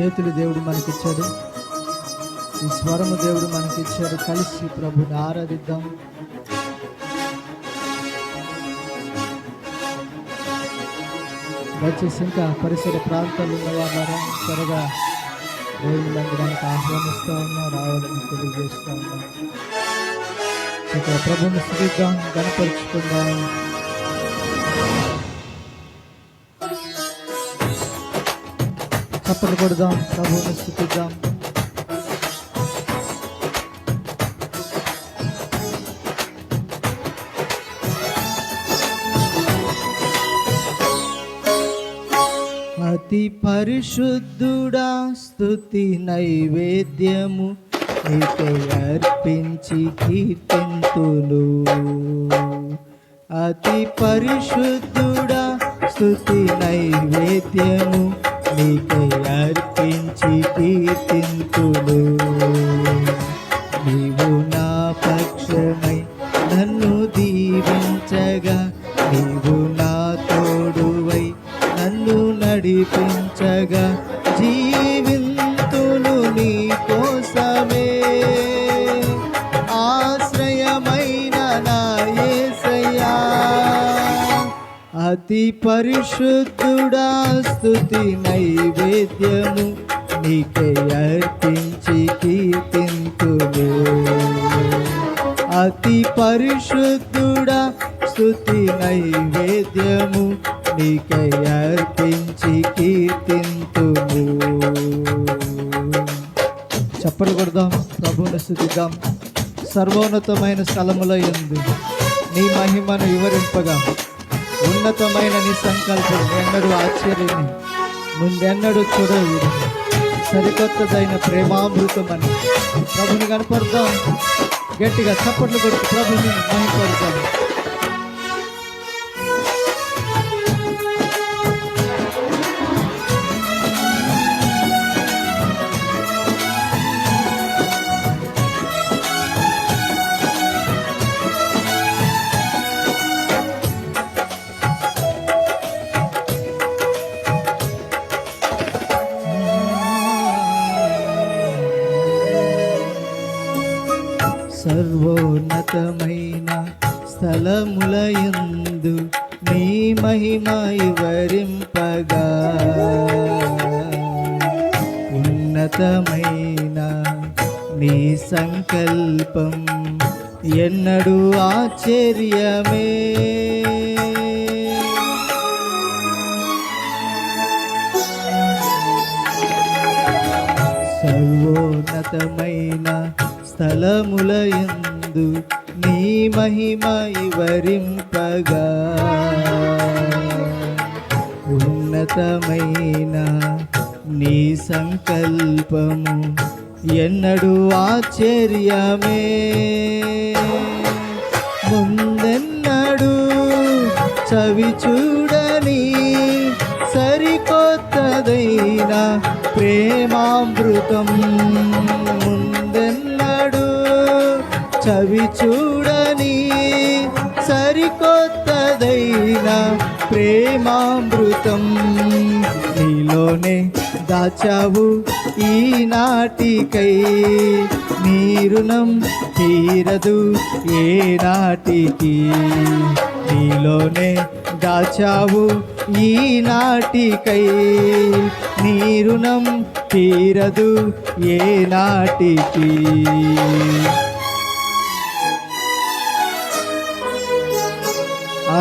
చేతులు దేవుడు మనకిచ్చాడు. ఈ స్వరము దేవుడు మనకిచ్చాడు. కలిసి ప్రభుని ఆరాధిద్దాం. దయచేసి ఇంకా పరిసర ప్రాంతాలు ఉన్నవారు త్వరగా దేవుని మందిరానికి ఆహ్వానిస్తూ ఉన్నాం రావాలని తెలియజేస్తూ ఉన్నాం. ఇక ప్రభుని స్థుతిద్దాం గణపరుచుకుందాం చప్పట్లు కొడదాం ప్రభువుని స్థుతిద్దాం. అతి పరిశుద్ధుడా స్థుతి నైవేద్యము నీకై అర్పించి కీర్తింతును అతి పరిశుద్ధుడా స్థుతి నైవేద్యము నీకే అర్పించి కీర్తింతును అతి పరిశుద్ధుడా స్థుతి నైవేద్యము నీకే అర్పించి కీర్తింతును అతి పరిశుద్ధుడా స్థుతి నైవేద్యము నీకే అర్పించి కీర్తింతుము. చప్పలు కొడదాం ప్రభువుని స్థుతిద్దాం. సర్వోన్నతమైన స్థలములో ఎందు నీ మహిమను వివరింపగా ఉన్నతమైన నీ సంకల్పం ఎన్నడూ ఆశ్చర్యమే. ముందెన్నడూ చూడలేదు. సరికొత్తదైన ప్రేమామృతమని ప్రభుని కనపడదాం గట్టిగా చప్పట్లు కొడుతూ ప్రభుని మహిమపడదాం ఉన్నతమైన స్థలములయందు నీ మహిమ వరింపగా. ఉన్నతమైన నీ సంకల్పం ఎన్నడూ ఆశ్చర్యమే. సర్వోన్నతమైన స్థలములయందు నీ మహిమ వివరింపగా. ఉన్నతమైన నీ సంకల్పము ఎన్నడూ ఆశ్చర్యమే. ముందెన్నడు చవి చూడని సరికొత్తదైన ప్రేమామృతం. చవి చూడని సరికొత్తదైన ప్రేమామృతం. నీలోనే దాచావు ఈనాటికై నీ రుణం తీరదు ఏ నాటికి. నీలోనే దాచావు ఈనాటికై నీ రుణం తీరదు ఏ నాటికి.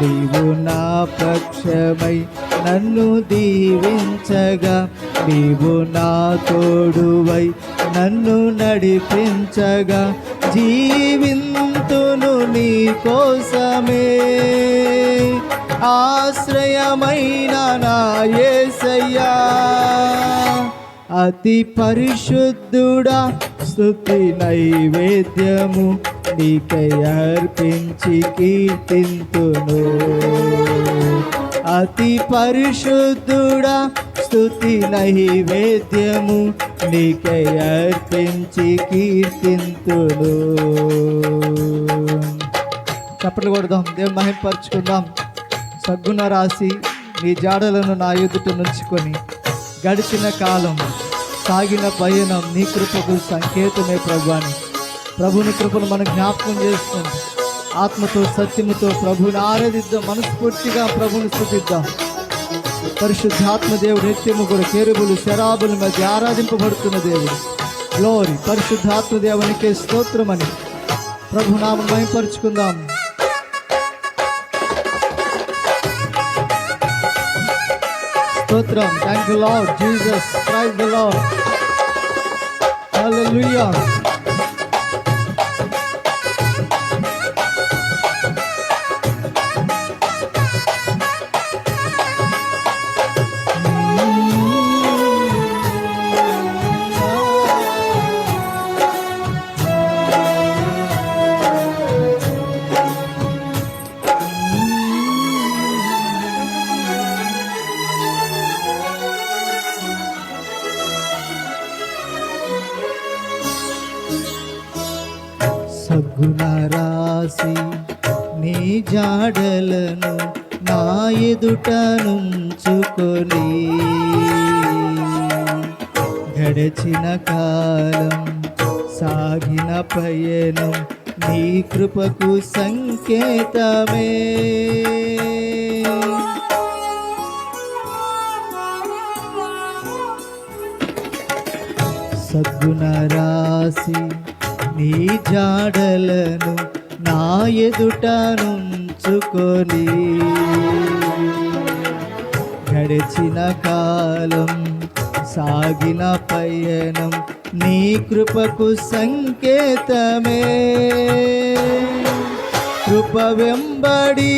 నీవు నా పక్షమై నన్ను దీవించగా నీవు నా తోడువై నన్ను నడిపించగా జీవింతును నీ కోసమే. ఆశ్రయమైన నాయేసయ్యా అతి పరిశుద్ధుడా స్థుతి నైవేద్యము నీకై అర్పించి కీర్తింతును. అతి పరిశుద్ధుడా స్తుతి నైవేద్యము నీకై అర్పించి కీర్తింతును. చప్పట్లు కొడదాం దేవుని మహింపరచుకుందాం సగ్గున రాసి నీ జాడలను నా ఎదుట నుంచుకొని గడిచిన కాలం సాగిన పయనం నీ కృపకు సంకేతమే ప్రభు అని ప్రభుని కృపను మనం జ్ఞాపకం చేస్తుంది ఆత్మతో సత్యముతో ప్రభుని ఆరాధిద్దాం మనస్ఫూర్తిగా ప్రభుని స్థుతిద్దాం. పరిశుద్ధాత్మ దేవుడు నిత్యము కూడా కేరుబులు శరాబుల మధ్య ఆరాధింపబడుతున్న దేవుడు. గ్లోరీ పరిశుద్ధాత్మ దేవునికే స్తోత్రమని ప్రభునామం మహింపరుచుకుందాం. స్తోత్రం. Thank you lord Jesus praise the lord hallelujah చేసి నీ జాడలను నా ఎదుట నుంచుకొని గడచిన కాలం సాగిన పయనం నీ కృపకు సంకేతమే. సద్గుణ రాసి నీ జాడలను నా ఎదుట నుంచుకొని గడిచిన కాలం సాగిన పయనం నీ కృపకు సంకేతమే. కృప వెంబడి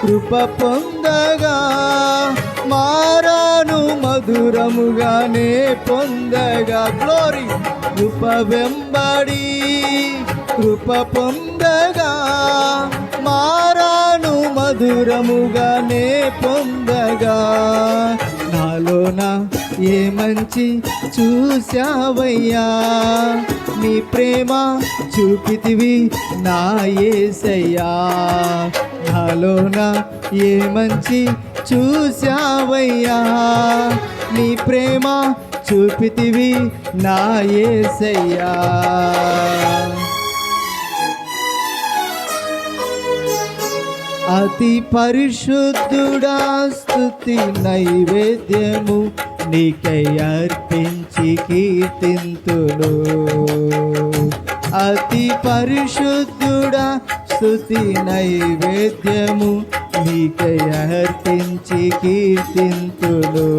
కృప పొందగా మారాను మధురముగానే పొందగా గ్లోరీ కృప వెంబడి కృప పొందగా. మారాను మధురముగానే పొందగా. నాలోన ఏ మంచి చూశావయ్యా? నీ ప్రేమ చూపితివి నా ఏసయ్యా. నాలోన ఏ మంచి చూశావయ్యా. నీ ప్రేమ చూపితివి నా ఏసయ్యా. అతి పరిశుద్ధుడా స్థుతి నైవేద్యము నీకై అర్పించి కీర్తింతును. అతి పరిశుద్ధుడా స్థుతి నైవేద్యము నీకై అర్పించి కీర్తింతులు.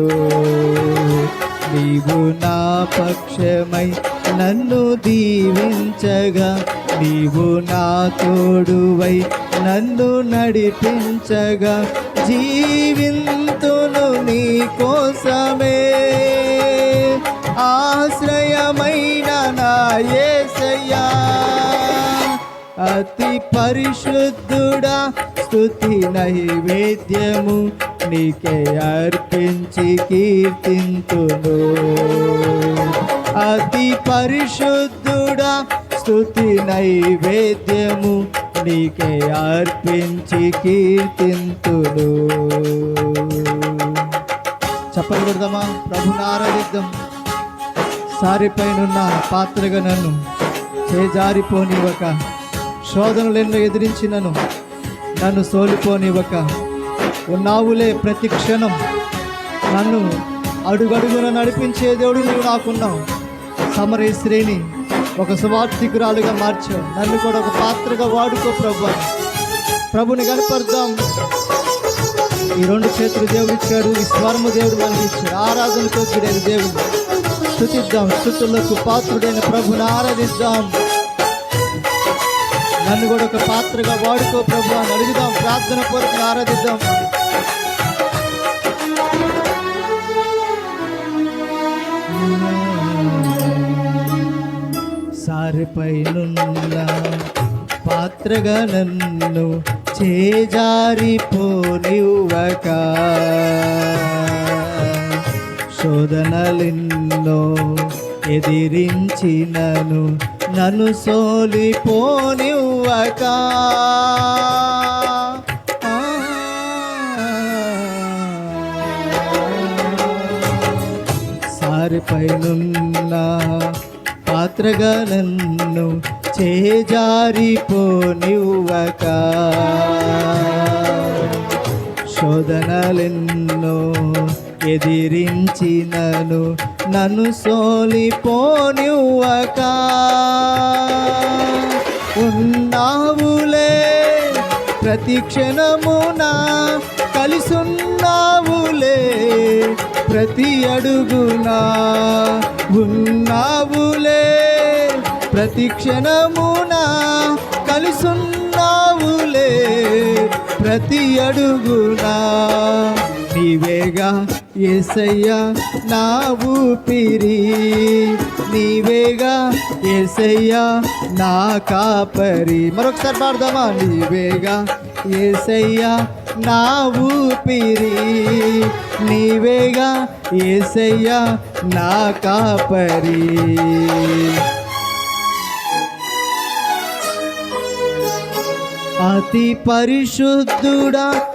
నీవు నా పక్షమై నన్ను దీవించగా నీవు నా తోడువై నన్ను నడిపించగా జీవింతును నీ కోసమే. ఆశ్రయమైన నా అతి పరిశుద్ధుడా స్తుతి నైవేద్యము నీకే అర్పించి కీర్తింతును. అతి పరిశుద్ధుడా స్తుతి నైవేద్యము నీకే అర్పించి కీర్తింతుడు చెప్పలు పెడదామా ప్రభుని ఆరాధిద్దాం. సారిపైనున్న పాత్రగా నన్ను చేజారిపోనివ్వక శోధనలు ఎన్నో ఎదిరించినను. నన్ను సోలిపోనివ్వక. ఉన్నావులే ప్రతి క్షణం. నన్ను అడుగడుగున నడిపించే దేవుడు నువ్వు నాకున్నావు. సమరేశ్రేణి ఒక సువార్థికురాలుగా మార్చావు. నన్ను కూడా ఒక పాత్రగా వాడుకో ప్రభు ప్రభుని కనపడదాం ఈ రెండు చేతులు దేవుడు ఇచ్చాడు. ఈ స్వరము దేవుడు మనకి ఇచ్చాడు. ఆరాధనకు గురైన దేవుడు. స్థుతిద్దాం. స్థుతులకు పాత్రుడైన ప్రభుని ఆరాధిద్దాం. నన్ను కూడా ఒక పాత్రగా వాడుకో ప్రభు అని అడుగుదాం ప్రార్థన పూర్వక ఆరాధిద్దాం. సార సారిపైనున్న పాత్రగా నన్ను చేజారిపోనివ్వక. శోధనలిన్నో ఎదిరించినను నన్ను సోలిపోనివ్వక. సారిపైనున్న పాత్రగా నన్ను చేజారిపోనివ్వక. శోధనలెన్నో ఎదిరించినను నన్ను సోలిపోనివ్వక. ఉన్నావులే ప్రతి క్షణమున కలిసున్నావులే ప్రతి అడుగునా ఉన్నావులే ప్రతి క్షణమున కలుసున్నావులే ప్రతి అడుగునా నీవేగా ఎసయ్యా నా ఊపిరి నీవేగా. ఎసయ్యా నా కాపరి. మరొకసారి పాడదామా? నీవేగా. ఏసయ్యా నా ఊపిరి నీవేగా. ఏసయ్యా నా కాపరి. అతి పరిశుద్ధుడా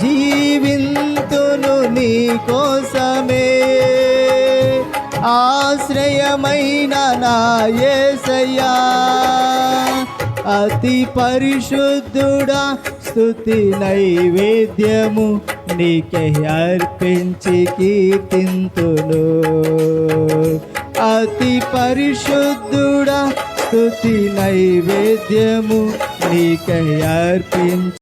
జీవింతును నీ కోసమే. ఆశ్రయమైన నాయసయ్యా అతి పరిశుద్ధుడా స్థుతి నైవేద్యము నీకే అర్పించి కీర్తింతును. అతి పరిశుద్ధుడా స్తుతి నైవేద్యము నీకై అర్పించి